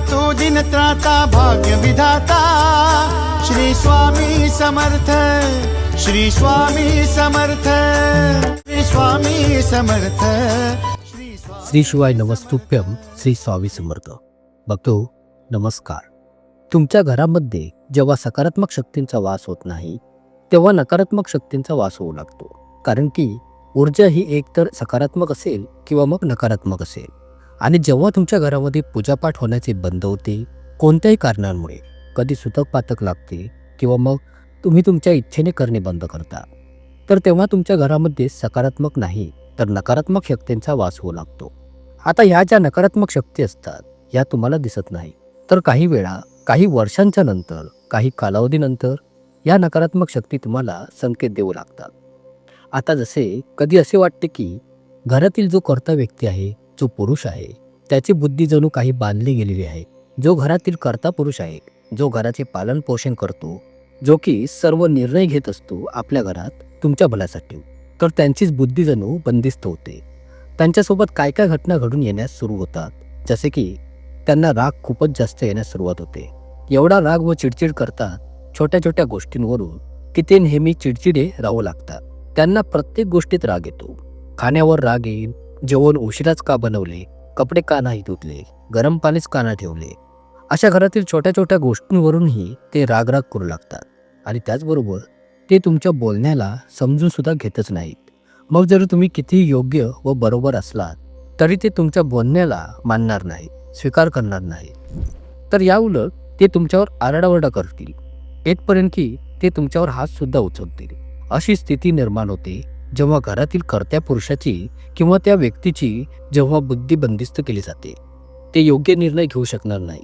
तो दिन त्राता भाग्य विधाता श्री स्वामी समर्थ श्री स्वामी समर्थ श्री स्वामी समर्थ। श्री शिवाय नमस्तुभ्यम श्री स्वामी समर्थ। बघतो नमस्कार। तुमच्या घरामध्ये जेव्हा सकारात्मक शक्तींचा वास होत नाही तेव्हा नकारात्मक शक्तींचा वास होऊ लागतो. कारण की ऊर्जा ही एकतर सकारात्मक असेल किंवा मग नकारात्मक असेल. आणि जेव्हा तुमच्या घरामध्ये पूजापाठ होण्याचे बंद होते कोणत्याही कारणांमुळे कधी सुतक पातक लागते किंवा मग तुम्ही तुमच्या इच्छेने करणे बंद करता तर तेव्हा तुमच्या घरामध्ये सकारात्मक नाही तर नकारात्मक शक्तींचा वास होऊ लागतो. आता ह्या ज्या नकारात्मक शक्ती असतात या तुम्हाला दिसत नाही. तर काही वेळा काही वर्षांच्या नंतर काही कालावधीनंतर या नकारात्मक शक्ती तुम्हाला संकेत देऊ लागतात. आता जसे कधी असे वाटते की घरातील जो कर्ता व्यक्ती आहे जो पुरुष आहे त्याची बुद्धी जणू काही बांधली गेलेली आहे. जो घरातील कर्ता पुरुष आहे जो घराचे पालन पोषण करतो जो की सर्व निर्णय घेत असतो आपल्या घरात तुमच्या भल्यासाठी तर त्यांचीच बुद्धी जणू बंदिस्त होते. त्यांच्यासोबत काय काय घटना घडून येण्यास सुरू होतात जसे की त्यांना राग खूपच जास्त येण्यास सुरुवात होते. एवढा राग व चिडचिड करतात छोट्या छोट्या गोष्टींवरून की ते नेहमी चिडचिडे राहू लागतात. त्यांना प्रत्येक गोष्टीत राग येतो. खाण्यावर राग येईल जेवण उशिराच का बनवले? कपडे का नाही धुतले? गरम पाणीच का नाही ठेवले? अशा घरातील छोट्या छोट्या गोष्टींवरूनही ते रागराग करू लागतात. आणि त्याचबरोबर ते तुमच्या बोलण्याला समजून सुद्धा घेतच नाहीत. मग जर तुम्ही कितीही योग्य व बरोबर असलात तरी ते तुमच्या बोलण्याला मानणार नाही स्वीकार करणार नाही तर या उलट ते तुमच्यावर आरडाओरडा करतील. येतपर्यंत की ते तुमच्यावर हात सुद्धा उचलतील. अशी स्थिती निर्माण होते. जेव्हा घरातील कर्त्या पुरुषाची किंवा त्या व्यक्तीची जेव्हा बुद्धी बंदिस्त केली जाते ते योग्य निर्णय घेऊ शकणार नाही.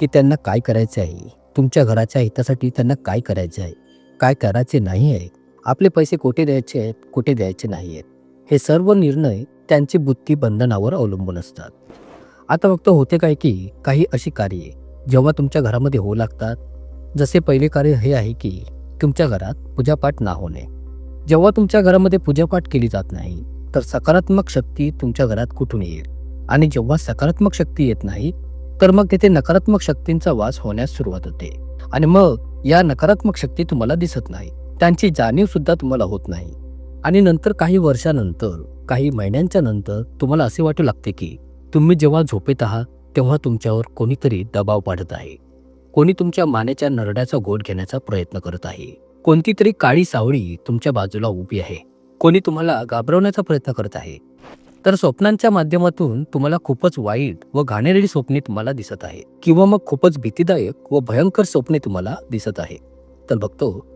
की त्यांना काय करायचे आहे? तुमच्या घराच्या हितासाठी त्यांना काय करायचे आहे? काय करायचे नाही आहे? आपले पैसे कुठे द्यायचे आहेत? कुठे द्यायचे नाही आहेत? हे सर्व निर्णय त्यांची बुद्धी बंधनावर अवलंबून असतात. आता फक्त होते काय की काही अशी कार्ये जेव्हा तुमच्या घरामध्ये होऊ लागतात. जसे पहिले कार्य हे आहे की तुमच्या घरात पूजापाठ ना होणे. जेव्हा तुमच्या घरामध्ये पूजापाठ केली जात नाही तर सकारात्मक शक्ती तुमच्या घरात कुठून येईल? आणि जेव्हा सकारात्मक शक्ती येत नाही तर मग तेथे नकारात्मक शक्तींचा वास होण्यास सुरुवात होते. आणि मग या नकारात्मक शक्ती तुम्हाला दिसत नाही. त्यांची जाणीव सुद्धा तुम्हाला होत नाही. आणि नंतर काही वर्षानंतर काही महिन्यांच्या नंतर तुम्हाला असे वाटू लागते की तुम्ही जेव्हा झोपेत आहात तेव्हा तुमच्यावर कोणीतरी दबाव पाडत आहे. कोणी तुमच्या मानेच्या नरड्याचा गोठ घेण्याचा प्रयत्न करत आहे. कोणती तरी काळी सावळी तुमच्या बाजूला उभी आहे. कोणी तुम्हाला घाबरवण्याचा प्रयत्न करत आहे. तर स्वप्नांच्या माध्यमातून तुम्हाला खूपच वाईट व घाणेरडी स्वप्ने तुम्हाला दिसत आहे. किंवा मग खूपच भीतीदायक व भयंकर स्वप्ने तुम्हाला दिसत आहे. तर बघतो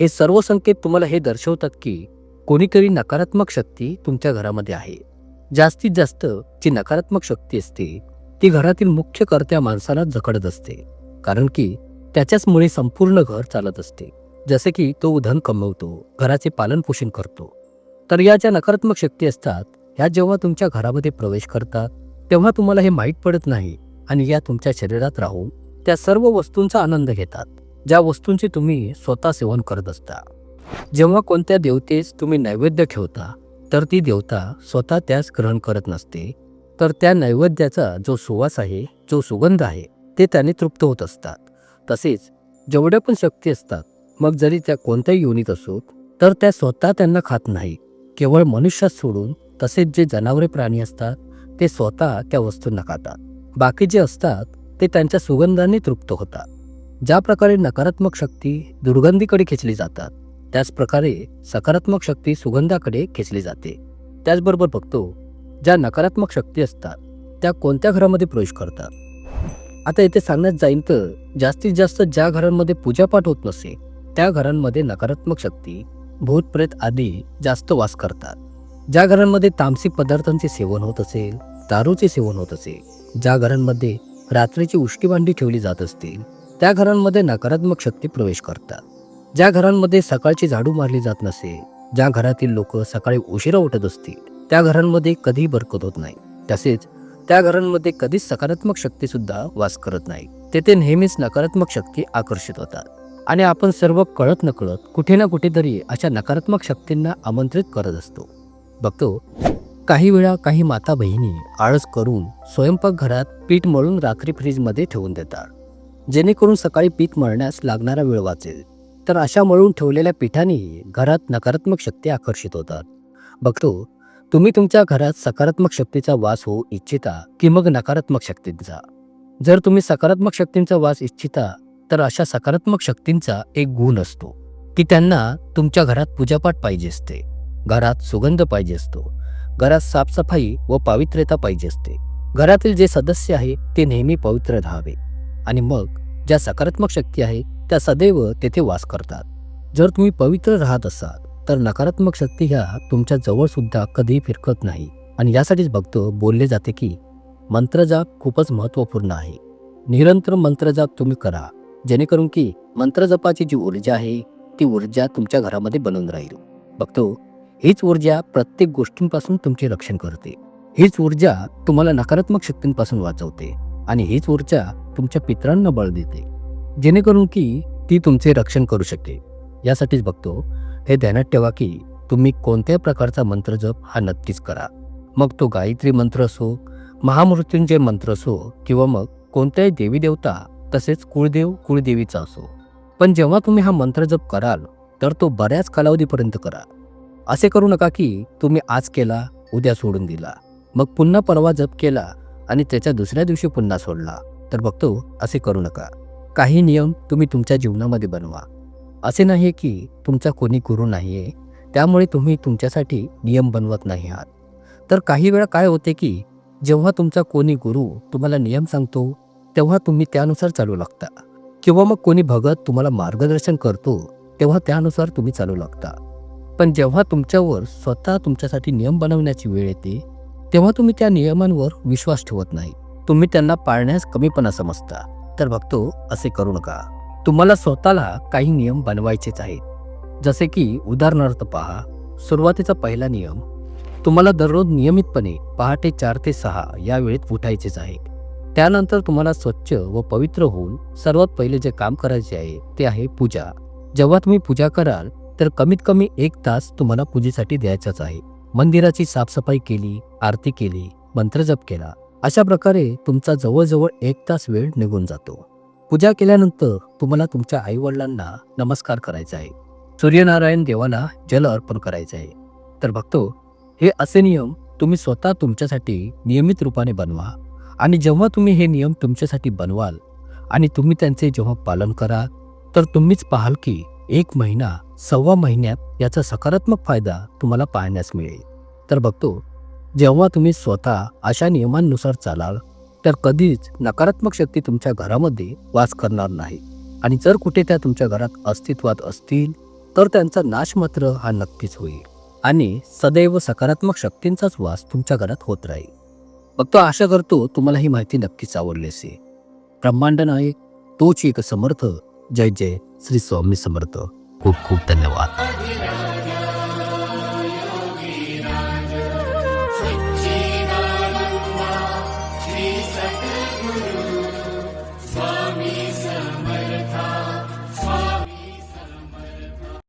हे सर्व संकेत तुम्हाला हे दर्शवतात की कोणीतरी नकारात्मक शक्ती तुमच्या घरामध्ये आहे. जास्तीत जास्त जी नकारात्मक शक्ती असते ती घरातील मुख्य कर्त्या माणसाला जखडत असते. कारण की त्याच्याचमुळे संपूर्ण घर चालत असते. जसे की तो धन कमवतो घराचे पालनपोषण करतो. तर या ज्या नकारात्मक शक्ती असतात ह्या जेव्हा तुमच्या घरामध्ये प्रवेश करतात तेव्हा तुम्हाला हे माहीत पडत नाही आणि या तुमच्या शरीरात राहून त्या सर्व वस्तूंचा आनंद घेतात ज्या वस्तूंचे तुम्ही स्वतः सेवन करत असता. जेव्हा कोणत्या देवतेस तुम्ही नैवेद्य ठेवता तर ती देवता स्वतः त्यास ग्रहण करत नसते. तर त्या नैवेद्याचा जो सुवास आहे जो सुगंध आहे ते त्याने तृप्त होत असतात. तसेच जेवढ्या पण शक्ती असतात मग जरी त्या कोणत्याही योनीत असोत तर त्या स्वतः त्यांना खात नाही. केवळ मनुष्यास सोडून तसेच जे जनावरे प्राणी असतात ते स्वतः त्या वस्तूंना खातात. बाकी जे असतात ते त्यांच्या सुगंधाने तृप्त होतात. ज्या प्रकारे नकारात्मक शक्ती दुर्गंधीकडे खेचली जातात त्याच प्रकारे सकारात्मक शक्ती सुगंधाकडे खेचली जाते. त्याचबरोबर बघतो ज्या नकारात्मक शक्ती असतात त्या कोणत्या घरामध्ये प्रवेश करतात? आता येथे सांगण्यात जाईल तर जास्तीत जास्त ज्या घरांमध्ये पूजापाठ होत नसे त्या घरांमध्ये नकारात्मक शक्ती भूतप्रेत आदी जास्त वास करतात. ज्या घरांमध्ये तामसिक पदार्थांचे सेवन होत असेल दारूचे सेवन होत असेल ज्या घरांमध्ये रात्रीची उष्टी भांडी ठेवली जात असतील त्या घरांमध्ये नकारात्मक शक्ती प्रवेश करतात. ज्या घरांमध्ये सकाळची झाडू मारली जात नसेल ज्या घरातील लोक सकाळी उशिरा उठत असतील त्या घरांमध्ये कधीही बरकत होत नाही. तसेच त्या घरांमध्ये कधीच सकारात्मक शक्ती सुद्धा वास करत नाही. तेथे नेहमीच नकारात्मक शक्ती आकर्षित होतात. आणि आपण सर्व कळत नकळत कुठे ना कुठेतरी अशा नकारात्मक शक्तींना आमंत्रित करत असतो. बघतो काही वेळा काही माता बहिणी आळस करून स्वयंपाकघरात पीठ मळून रात्री फ्रीजमध्ये ठेवून देतात. जेणेकरून सकाळी पीठ मळण्यास लागणारा वेळ वाचेल. तर अशा मळून ठेवलेल्या पिठानेही घरात नकारात्मक शक्ती आकर्षित होतात. बघतो तुम्ही तुमच्या घरात सकारात्मक शक्तीचा वास होऊ इच्छिता की मग नकारात्मक शक्तींचा जर तुम्ही सकारात्मक शक्तींचा वास इच्छिता तर अशा सकारात्मक शक्तींचा एक गुण असतो की त्यांना तुमच्या घरात पूजापाठ पाहिजे असते घरात सुगंध पाहिजे असतो घरात साफसफाई व पावित्र्यता पाहिजे असते. घरातील जे सदस्य आहे ते नेहमी पवित्र राहावे. आणि मग ज्या सकारात्मक शक्ती आहे त्या सदैव तेथे वास करतात. जर तुम्ही पवित्र राहत असाल तर नकारात्मक शक्ती ह्या तुमच्या जवळ सुद्धा कधीही फिरकत नाही. आणि यासाठीच बघतो बोलले जाते की मंत्रजाप खूपच महत्त्वपूर्ण आहे. निरंतर मंत्रजाप तुम्ही करा. जेणेकरून की मंत्रजपाची जी ऊर्जा आहे ती ऊर्जा तुमच्या घरामध्ये बनून राहील. बघतो हीच ऊर्जा प्रत्येक गोष्टींपासून तुमचे रक्षण करते. हीच ऊर्जा तुम्हाला नकारात्मक शक्तींपासून वाचवते आणि हीच ऊर्जा तुमच्या पितरांना बळ देते. जेणेकरून की ती तुमचे रक्षण करू शकते यासाठीच बघतो हे ध्यानात ठेवा की तुम्ही कोणत्याही प्रकारचा मंत्रजप हा नक्कीच करा. मग तो गायत्री मंत्र असो महामृत्युंजय मंत्र असो किंवा मग कोणत्याही देवी देवता तसेच कुळदेव कुळदेवीचा असो. पण जेव्हा तुम्ही हा मंत्र जप कराल तर तो बऱ्याच कालावधीपर्यंत करा. असे करू नका की तुम्ही आज केला उद्या सोडून दिला. मग पुन्हा परवा जप केला आणि त्याच्या दुसऱ्या दिवशी पुन्हा सोडला. तर बघतो असे करू नका. काही नियम तुम्ही तुमच्या जीवनामध्ये बनवा. असे नाही की तुमचा कोणी गुरु नाही आहे त्यामुळे तुम्ही तुमच्यासाठी नियम बनवत नाही आहात. तर काही वेळा काय होते की जेव्हा तुमचा कोणी गुरु तुम्हाला नियम सांगतो तेव्हा तुम्ही त्यानुसार चालू लागता. किंवा मग कोणी भगत तुम्हाला मार्गदर्शन करतो तेव्हा त्यानुसार तुम्ही चालू लागता. पण जेव्हा तुमच्यावर स्वतः तुमच्यासाठी नियम बनवण्याची वेळ येते तेव्हा तुम्ही त्या नियमांवर विश्वास ठेवत नाही. तुम्ही त्यांना पाळण्यास कमीपणा समजता. तर बघतो असे करू नका. तुम्हाला स्वतःला काही नियम बनवायचेच आहेत. जसे की उदाहरणार्थ पहा सुरुवातीचा पहिला नियम तुम्हाला दररोज नियमितपणे पहाटे चार ते सहा या वेळेत उठायचेच आहे. त्यानंतर तुम्हाला स्वच्छ व पवित्र होऊन सर्वात पहिले जे काम करायचे आहे ते आहे पूजा. जेव्हा तुम्ही पूजा कराल तर कमीत कमी एक तास तुम्हाला पूजेसाठी द्यायचाच आहे. मंदिराची साफसफाई केली आरती केली मंत्रजप केला. अशा प्रकारे तुमचा जवळजवळ एक तास वेळ निघून जातो. पूजा केल्यानंतर तुम्हाला तुमच्या आईवडिलांना नमस्कार करायचा आहे. सूर्यनारायण देवाला जल अर्पण करायचं आहे. तर बघतो हे असे नियम तुम्ही स्वतः तुमच्यासाठी नियमित रूपाने बनवा. आणि जेव्हा तुम्ही हे नियम तुमच्यासाठी बनवाल आणि तुम्ही त्यांचे जेव्हा पालन कराल तर तुम्हीच पाहाल की एक महिना सव्वा महिन्यात याचा सकारात्मक फायदा तुम्हाला पाहण्यास मिळेल. तर बघतो जेव्हा तुम्ही स्वतः अशा नियमांनुसार चालाल तर कधीच नकारात्मक शक्ती तुमच्या घरामध्ये वास करणार नाही. आणि जर कुठे त्या तुमच्या घरात अस्तित्वात असतील तर त्यांचा नाश मात्र हा नक्कीच होईल. आणि सदैव सकारात्मक शक्तींचाच वास तुमच्या घरात होत राहील. फक्त आशा करतो तुम्हाला ही माहिती नक्कीच आवडली असे ब्रह्मांड नाही तोच एक समर्थ. जय जय श्री स्वामी समर्थ. खूप खूप धन्यवाद.